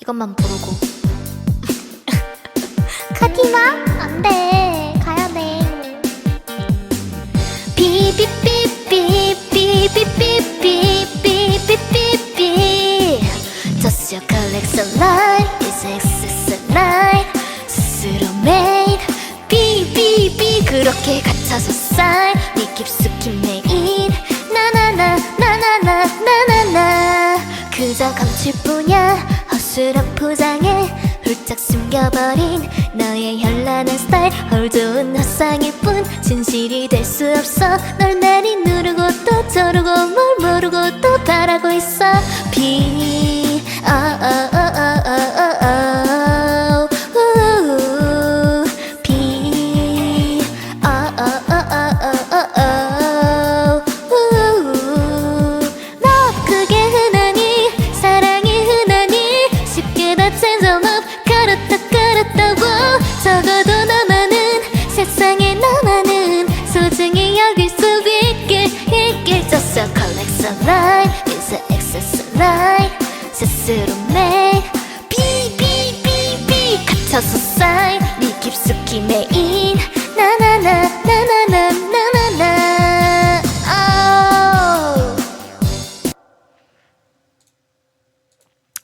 이것만 부르고. 가지마 안돼. 가야돼. 삐삐삐삐삐삐삐삐삐삐삐 Just your collection line is excess line 스스로 made 삐삐삐 그렇게 갇혀서 쌓네 깊숙 그저 감출 뿐이야. 허술한 포장에 훌쩍 숨겨버린 너의 현란한 스타일. 헐 좋은 화상일 뿐 진실이 될 수 없어. 널 많이 누르고 또 저르고 뭘 모르고 또 바라고 있어. 비 아, 아, 아,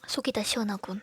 속이 다 시원하군